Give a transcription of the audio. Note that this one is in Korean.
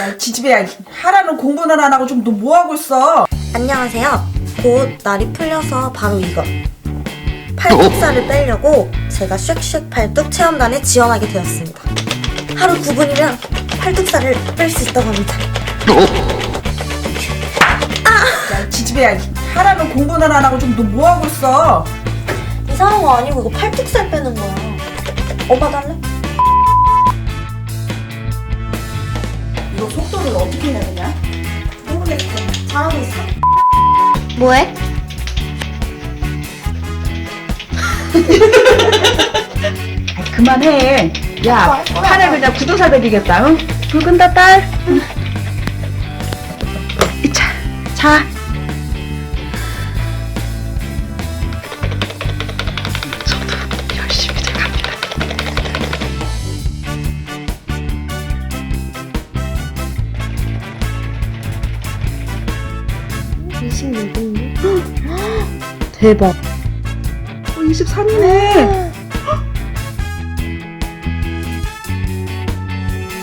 야, 지지배야. 하라는 공부는 안 하고 좀 너 뭐 하고 있어? 안녕하세요. 곧 날이 풀려서 바로 이거. 팔뚝살을 빼려고 제가 쉑쉑 팔뚝 체험단에 지원하게 되었습니다. 하루 9분이면 팔뚝살을 뺄 수 있다고 합니다. 야, 지지배야. 하라는 공부는 안 하고 좀 너 뭐 하고 있어? 이상한 거 아니고 이거 팔뚝살 빼는 거야. 오빠 달래? 이거 속도를 어떻게 해야 되냐? 모르겠어. 잘하고 있어. 뭐해? 아, 그만해. 야, 팔에 그냥 구두사 베리겠다. 응? 불 끈다 딸. 응. 자, 자. 대박. 어, 23이네.